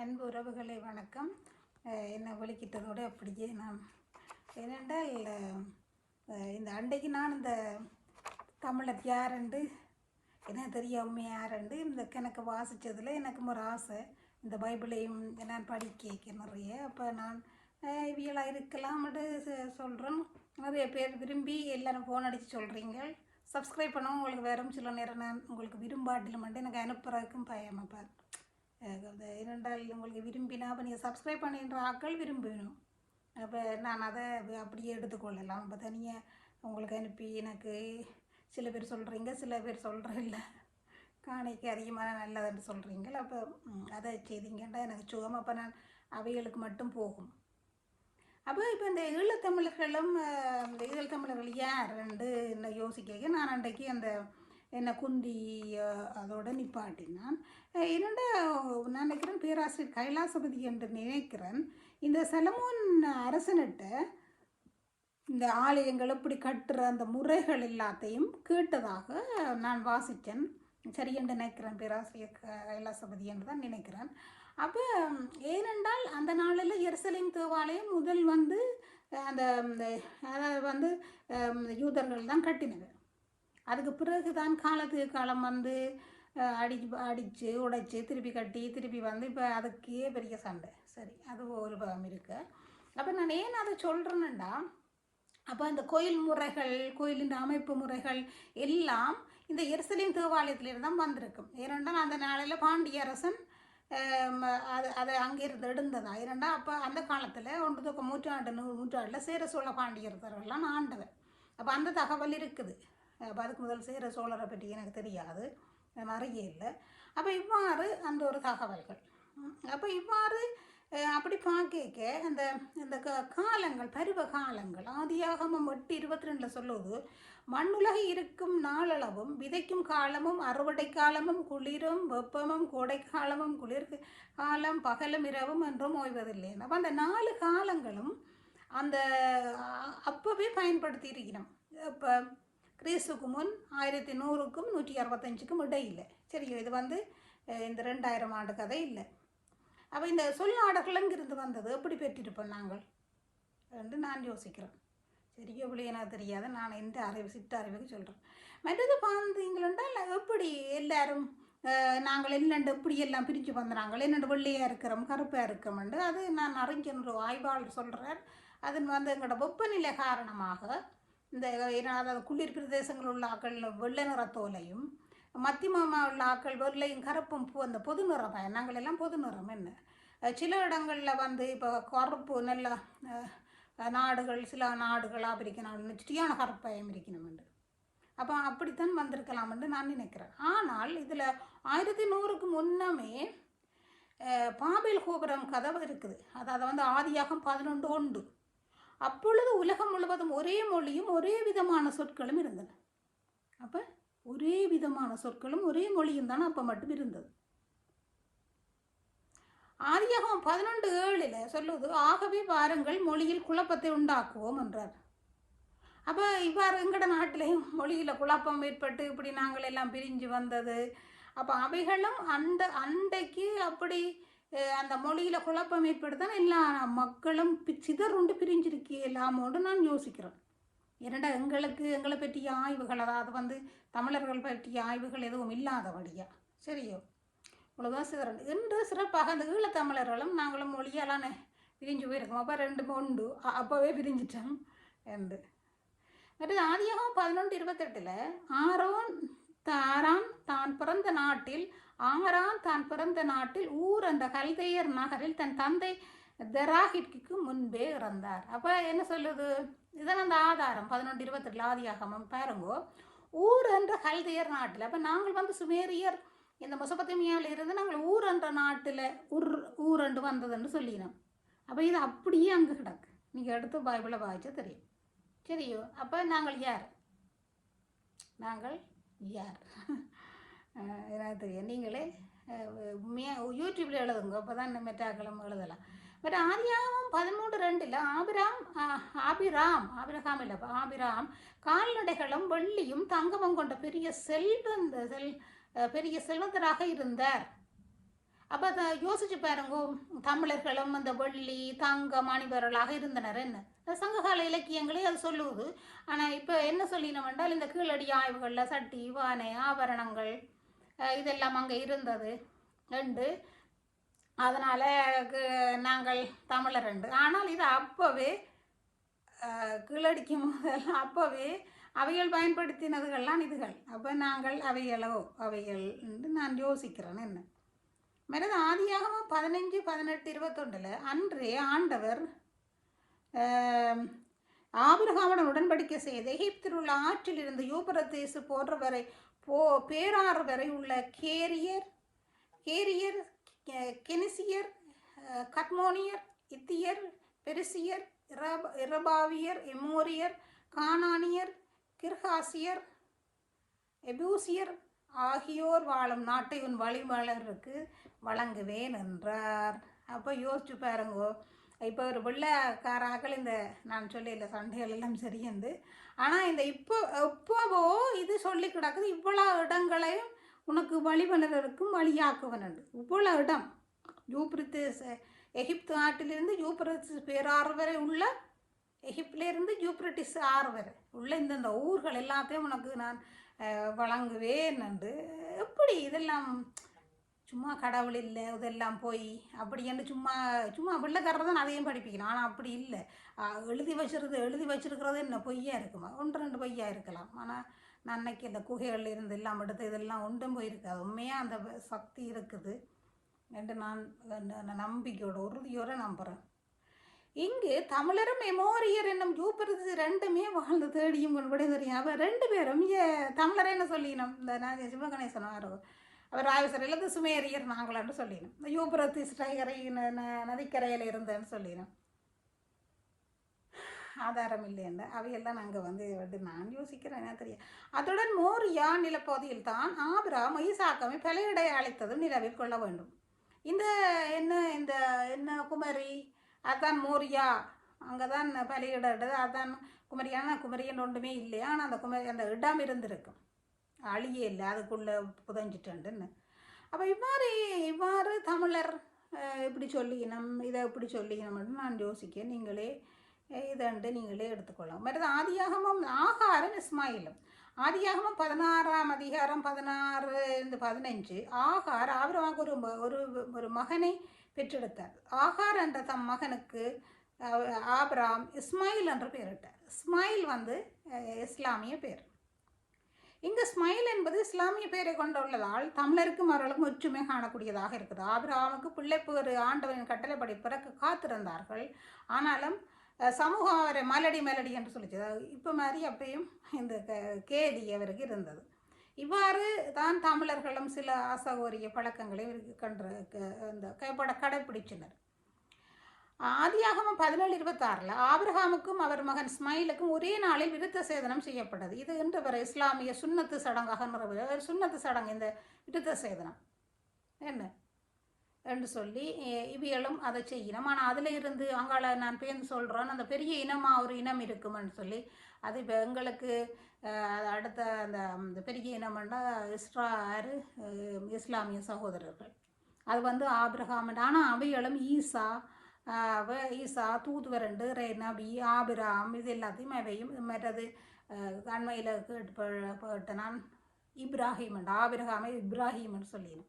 அன்பு உறவுகளை வணக்கம். என்னை ஒழிக்கிட்டதோடு அப்படியே நான் ஏனென்றால் இந்த அண்டைக்கு நான் இந்த தமிழர் யாருண்டு எனக்கு தெரியாம யாருண்டு இந்த கணக்கு வாசித்ததில் எனக்கும் ஒரு ஆசை. இந்த பைபிளையும் நான் படிக்க நிறைய. அப்போ நான் இவியலாக இருக்கலாம்னு சொல்கிறேன் நிறைய பேர் விரும்பி எல்லோரும் ஃபோன் அடித்து சொல்கிறீங்க சப்ஸ்கிரைப் பண்ணவும் உங்களுக்கு வேறும் சில நேரம் நான் உங்களுக்கு விரும்பாட்டிலும் மட்டும் எனக்கு அனுப்புகிறதுக்கும் பயமாப்பார் இரண்டால் உங்களுக்கு விரும்பினா அப்போ நீங்கள் சப்ஸ்கிரைப் பண்ணுகின்ற ஆட்கள் விரும்பணும். அப்போ நான் அதை அப்படியே எடுத்துக்கொள்ளலாம். இப்போ தனியாக உங்களுக்கு அனுப்பி எனக்கு சில பேர் சொல்கிறீங்க சில பேர் சொல்கிறதில்ல காணிக்கு அதிகமாக நல்லதுன்னு சொல்கிறீங்க அப்போ அதை செய்தீங்கன்னா எனக்கு சுகம். அப்போ நான் அவைகளுக்கு மட்டும் போகும். அப்போ இப்போ இந்த ஈழத்தமிழர்களும் இந்த ஈழத்தமிழர்கள் யார்? ரெண்டு என்ன யோசிக்க நான் அன்றைக்கு அந்த என்னை குந்தி அதோட நிப்பாட்டினான். என்னோட நான் நினைக்கிறேன் பேராசிரியர் கைலாசபதி என்று நினைக்கிறேன் இந்த செலமோன் அரசனிட்ட இந்த ஆலயங்கள் எப்படி கட்டுற அந்த முறைகள் எல்லாத்தையும் கேட்டதாக நான் வாசித்தேன். சரி என்று நினைக்கிறேன் பேராசிரியர் கைலாசபதி என்று தான் நினைக்கிறேன். அப்போ ஏனென்றால் அந்த நாளில் எருசலேம் தேவாலயம் முதல் வந்து அந்த அதாவது வந்து யூதர்கள் தான் கட்டினது. அதுக்கு பிறகு தான் காலத்துக்கு காலம் வந்து அடிச்சு அடித்து உடைச்சு திருப்பி கட்டி திருப்பி வந்து இப்போ அதுக்கே பெரிய சண்டை. சரி அது ஒரு பகம் இருக்கு. அப்போ நான் ஏன் அதை சொல்கிறேன்னா அப்போ இந்த கோயில் முறைகள் கோயிலின் அமைப்பு முறைகள் எல்லாம் இந்த எருசலேம் தேவாலயத்திலிருந்து தான் வந்திருக்கும். ஏனென்றால் அந்த நாளில் பாண்டிய அரசன் அது அதை அங்கிருந்து எடுந்ததா ஏனெண்டா அப்போ அந்த காலத்தில் ஒன்று தொக்க நூற்றாண்டு நூறு நூற்றாண்டில் சேர சோழ பாண்டியர்கள்லாம் ஆண்டவர். அப்போ அந்த தகவல் இருக்குது. அதுக்கு முதல் செய்கிற சோழரை பற்றி எனக்கு தெரியாது. நிறைய இல்லை. அப்போ இவ்வாறு அந்த ஒரு தகவல்கள். அப்போ இவ்வாறு அப்படி பார்க்க அந்த இந்த க- காலங்கள் பருவ காலங்கள் ஆதியாகமம் எட்டு இருபத்தி ரெண்டில் சொல்லுவது மண்ணுலகை இருக்கும் நாளளவும் விதைக்கும் காலமும் அறுவடை காலமும் குளிரும் வெப்பமும் கோடைக்காலமும் குளிர் காலம் பகலும் இரவும் என்றும் ஓய்வதில்லை. அப்போ அந்த நாலு காலங்களும் அந்த அப்போவே பயன்படுத்தி இருக்கிறோம். இப்போ கிறிஸ்துக்கு முன் ஆயிரத்தி நூறுக்கும் நூற்றி அறுபத்தஞ்சுக்கும் இடையில். சரி இது வந்து இந்த ரெண்டாயிரம் ஆண்டு கதை இல்லை. அப்போ இந்த சொல்லாடர்கள் எங்கிருந்து வந்தது எப்படி பெற்றிருப்போம் நாங்கள்? என்று நான் யோசிக்கிறேன். சரியோ எப்படி எனக்கு தெரியாது. நான் எந்த அறிவு சிட்ட அறிவுக்கு சொல்கிறேன் மற்றது இல்லை எப்படி எல்லாரும் நாங்கள் என்னண்டு எப்படி எல்லாம் பிரித்து வந்துறாங்க என்னண்டு வெள்ளையாக இருக்கிறோம் கருப்பாக இருக்கோம்ண்டு அது நான் அறிஞர் ஒரு ஆய்வாளர் சொல்கிறார் அது வந்து எங்களோட வெப்பநிலை காரணமாக இந்த அதாவது குளிர் பிரதேசங்களில் உள்ள ஆக்கள் வெள்ளை நிற தோலையும் மத்தியமாக உள்ள ஆக்கள் வெள்ளையும் கருப்பும் பூ அந்த பொது நிறம் நாங்கள் எல்லாம் பொது நிறம் என்ன? சில இடங்களில் வந்து இப்போ கருப்பு நல்ல நாடுகள் சில நாடுகள் ஆப்பிரிக்க நாடுன்னு சுட்டியான கருப்பாயம் இருக்கணுமெண்டு அப்போ அப்படித்தான் வந்திருக்கலாம்னு நான் நினைக்கிறேன். ஆனால் இதில் ஆயிரத்தி நூறுக்கு முன்னமே பாபில் பாபேல் கோபுரம் கதவு இருக்குது. அதாவது வந்து ஆதியாகம் பதினொன்று ஒன்று. அப்பொழுது உலகம் முழுவதும் ஒரே மொழியும் ஒரே விதமான சொற்களும் இருந்தன. அப்போ ஒரே விதமான சொற்களும் ஒரே மொழியும் தானே அப்போ மட்டும் இருந்தது. ஆதியாகம் பதினொன்று ஏழில் சொல்லுவது ஆகவே வாருங்கள் மொழியில் குழப்பத்தை உண்டாக்குவோம் என்றார். அப்போ இவ்வாறு எங்கட நாட்டிலையும் மொழியில் குழப்பம் ஏற்பட்டு இப்படி நாங்கள் எல்லாம் பிரிஞ்சு வந்தது. அப்போ அவைகளும் அந்த அண்டைக்கு அப்படி அந்த மொழியில் குழப்பம் ஏற்படுத்தான் எல்லா மக்களும் பி- சிதறுண்டு பிரிஞ்சிருக்கலாமோடு நான் யோசிக்கிறேன். இரண்டா எங்களுக்கு எங்களை பற்றிய ஆய்வுகள் அதாவது வந்து தமிழர்கள் பற்றிய ஆய்வுகள் எதுவும் இல்லாதபடியா? சரியோ? இவ்வளோதான் சிதறல். இன்று சிறப்பாக அந்த ஈழத்தமிழர்களும் நாங்களும் மொழியாலான பிரிஞ்சு போயிருக்கோம். அப்போ ரெண்டு உண்டு அப்போவே பிரிஞ்சிட்டோம் என்று. மற்றது ஆதியாகவும் பதினொன்று இருபத்தெட்டில் ஆரோன் தாரான் தான் பிறந்த நாட்டில் ஆரான் தான் பிறந்த நாட்டில் ஊர் அந்த கல்தையர் நகரில் தன் தந்தை தெராகிற்கு முன்பே இறந்தார். அப்போ என்ன சொல்லுது? இதான் அந்த ஆதாரம் பதினொன்று இருபத்தெட்டு ஆதியாகமம் பாருங்கோ. ஊர் என்ற கல்தையர் நாட்டில் அப்போ நாங்கள் வந்து சுமேரியர் இந்த மொசபத்தமியாவில் இருந்து நாங்கள் ஊர் என்ற நாட்டில் ஊர் ஊரண்டு வந்ததுன்னு சொல்லினோம். அப்போ இது அப்படியே அங்கே கிடக்கு. நீங்கள் எடுத்து பைபிளை வாய்ச்சா தெரியும். சரியோ? அப்போ நாங்கள் யார்? நாங்கள் யார்? எனக்கு தெரியும் நீங்களே யூடியூப்பில் எழுதுங்க. அப்போ தான் இந்த எழுதலாம். பட் ஆதியாகவும் பதிமூன்று ரெண்டில் ஆபிராம் ஆ- ஆபிராம் ஆபிரகாம் இல்லை ஆபிராம் கால்நடைகளும் வெள்ளியும் தங்கமும் கொண்ட பெரிய செல்வந்த செல் பெரிய செல்வந்தராக இருந்தார். அப்போ அதை யோசிச்சு பாருங்க. தமிழர்களும் அந்த வெள்ளி தங்க மணிபரலாக இருந்தனர். என்ன? இந்த சங்ககால இலக்கியங்களே அது சொல்லுவது. ஆனால் இப்போ என்ன சொல்லினோம் என்றால் இந்த கீழடி ஆய்வுகளில் சட்டி வானை ஆபரணங்கள் இதெல்லாம் அங்கே இருந்தது. ரெண்டு. அதனால் நாங்கள் தமிழர் ரெண்டு. ஆனால் இது அப்போவே கீழடிக்கும் போதெல்லாம் அப்போவே அவைகள் பயன்படுத்தினதுகள்லாம் இதுகள். அப்போ நாங்கள் அவைகளோ அவைகள் என்று நான் யோசிக்கிறேன் என்ன. மனது ஆதியாகவும் பதினஞ்சு பதினெட்டு இருபத்தொண்டில் அன்றே ஆண்டவர் ஆபிரகாமுடன் உடன்படிக்கை செய்து எகிப்தில் உள்ள ஆற்றில் இருந்து யூபரத்தேசு போன்றவரை போ பேராறு வரை உள்ள கேரியர் கேரியர் கெனிசியர் கட்மோனியர் இத்தியர் பெருசியர் இரப இரபாவியர் எமோரியர் கானானியர் கிர்காசியர் எபூசியர் ஆகியோர் வாழும் நாட்டை உன் வழிமலருக்கு வழங்குவேன் என்றார். அப்போ யோசிச்சு பாருங்கோ இப்போ ஒரு வெள்ளைக்காராக்கள் இந்த நான் சொல்லல சண்டைகள் எல்லாம் சரியந்து ஆனால் இந்த இப்போ இப்போவோ இது சொல்லி கிடக்குது இவ்வளோ இடங்களையும் உனக்கு வழிபணருக்கும் வழியாக்குவனு இவ்வளோ இடம். யூப்ரித்திஸ் எகிப்து நாட்டிலிருந்து யூப்ரட்டிஸ் பேராறு வரை உள்ள எகிப்திலேருந்து யூப்ரட்டிஸ் ஆறு வரை உள்ள இந்தந்த ஊர்கள் எல்லாத்தையும் உனக்கு நான் வழங்குவேன் என்று. எப்படி இதெல்லாம் சும்மா கடவுள் இல்லை இதெல்லாம் போய் அப்படி என்று சும்மா சும்மா வெள்ளைக்காரர் தான் அதையும் படிப்பிக்கலாம். ஆனால் அப்படி இல்லை. எழுதி வச்சிருது எழுதி வச்சிருக்கிறது என்ன? பொய்யா இருக்குமா? ஒன்று ரெண்டு பொய்யா இருக்கலாம். ஆனால் நான் அன்னைக்கு இந்த குகைகளில் இருந்து எல்லாம் எடுத்து இதெல்லாம் ஒன்றும் போயிருக்காது. உண்மையாக அந்த சக்தி இருக்குது என்று நான் நம்பிக்கையோட உறுதியோடு நம்புகிறேன் இங்கு தமிழரும் மெமோரியர் என்னும் ஜூப்பரசு ரெண்டுமே வாழ்ந்து தேடியும் கொண்டு தெரியும். அவர் ரெண்டு பேரும் ஏ தமிழர் என்ன சொல்லினோம்? இந்த நான் சிவகணேசன் ஆரோ அவர் ஆயுசர் சுமேரியர் நாங்களான்னு சொல்லினோம். இந்த யூபரத்தி ஸ்டைகரை நதிக்கரையில் இருந்தேன்னு சொல்லினோம். ஆதாரம் இல்லைன்னு அவையெல்லாம் நாங்கள் வந்து வந்து நான் யோசிக்கிறேன் என்ன தெரியும். அத்துடன் மோரியா நிலப்பகுதியில் தான் ஆபிராம் ஈசாக்கமை பலையிடை அழைத்தது நிலவில் கொள்ள வேண்டும். இந்த என்ன இந்த என்ன குமரி? அதான் மோரியா அங்கே தான் பலியிடுறது அதான் குமரியான குமரியன் ஒன்றுமே இல்லையா ஆனால் அந்த குமரி அந்த இடம் இருந்திருக்கும். அழியே இல்லை அதுக்குள்ளே புதஞ்சிட்டுன்னு அப்போ இவ்வாறு இவ்வாறு தமிழர் இப்படி சொல்லிக்கணும் இதை இப்படி சொல்லிக்கணும்னு நான் யோசிக்க நீங்களே இதண்டு நீங்களே எடுத்துக்கொள்ளலாம். மற்றது ஆதியாகமும் ஆகாரம் இஸ்மாயிலும். ஆதியாகமும் பதினாறாம் அதிகாரம் பதினாறு இந்த பதினஞ்சு ஆகார் ஆபிரமாக ஒரு ஒரு ஒரு மகனை பெற்றெடுத்தார். ஆகார் என்ற தம் மகனுக்கு ஆபராம் இஸ்மாயில் என்று பெயரிட்டார். இஸ்மாயில் வந்து இஸ்லாமிய பேர். இங்கு ஸ்மைல் என்பது இஸ்லாமிய பெயரை கொண்டுள்ளதால் தமிழருக்கும் அவர்களுக்கும் ஒற்றுமை காணக்கூடியதாக இருக்குது. ஆபிரகாமுக்கு பிள்ளை பேறு ஆண்டவரின் கட்டளைப்படி பிறக்க காத்திருந்தார்கள். ஆனாலும் சமூகம் அவரை மலடி மலடி என்று சொல்லிச்சு. இப்போ மாதிரி அப்பயும் இந்த கேதி கேலி அவருக்கு இருந்தது. இவ்வாறு தான் தமிழர்களும் சில அசகோரிய பழக்கங்களை கண்டு க- இந்த கைப்பட கடைப்பிடிச்சினர். ஆதியாகமம் பதினேழு இருபத்தாறில் ஆபிரஹாமுக்கும் அவர் மகன் ஸ்மைலுக்கும் ஒரே நாளில் விருத்த சேதனம் செய்யப்பட்டது. இது இன்று வரை இஸ்லாமிய சுண்ணத்து சடங்காக நிறைவேற சுண்ணத்து சடங்கு இந்த விருத்த சேதனம் என்ன? என்று சொல்லி எ- இவியலும் அதை செய்யணும். ஆனால் அதில் இருந்து அங்கால நான் பேர்ந்து சொல்கிறோன்னு அந்த பெரிய இனமாக ஒரு இனம் இருக்குமென்னு சொல்லி அது இப்போ எங்களுக்கு அடுத்த அந்த அந்த பெரிய இனம்னா இஸ்ராரு இஸ்லாமிய சகோதரர்கள். அது வந்து ஆபிரகாம். ஆனால் அவைகளும் ஈசா ஈசா தூதுவரண்டு ரே நபி ஆபிராம் இது எல்லாத்தையும் அவையும் மற்றது அண்மையில் கேட்டு ப- நான் இப்ராஹிம் ஆபிரகாமை இப்ராஹிம்னு சொல்லினேன்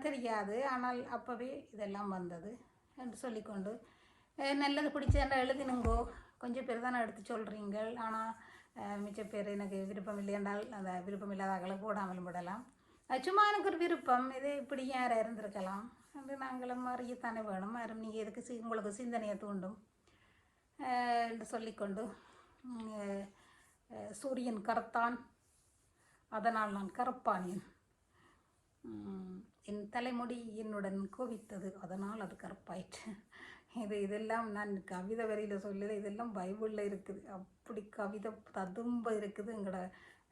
தெரியாது ஆனால் அப்போவே இதெல்லாம் வந்தது என்று சொல்லிக்கொண்டு நல்லது நல்லது பிடிச்ச எழுதினுங்கோ கொஞ்சம் பேர் தானே எடுத்து சொல்கிறீங்க ஆனால் மிச்ச பேர் எனக்கு விருப்பம் இல்லை என்றால் அந்த விருப்பம் அகலை கூடாமலும் விடலாம் சும்மா எனக்கு ஒரு விருப்பம் இது இப்படி யார் இருந்திருக்கலாம் என்று நாங்களும் அறியத்தானே வேணும் யாரும் நீங்கள் எதுக்கு உங்களுக்கு சிந்தனையை தூண்டும் என்று சொல்லிக்கொண்டு சூரியன் கருத்தான் அதனால் நான் கருப்பானேன் என் தலைமுடி என்னுடன் கோவித்தது அதனால் அது கருப்பாயிற்று இது இதெல்லாம் நான் கவிதை வரியில் சொல்லல இதெல்லாம் பைபிளில் இருக்குது அப்படி கவிதை ததும்ப இருக்குது எங்களோட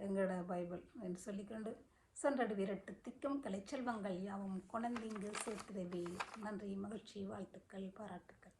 எங்களோட பைபிள் என்று சொல்லிக்கொண்டு சென்றடு விரட்டு திக்கும் கலைச்செல்வங்கள் யாவும் குழந்தைங்கு சேர்த்திடவே. நன்றி மகிழ்ச்சி வாழ்த்துக்கள் பாராட்டுக்கள்.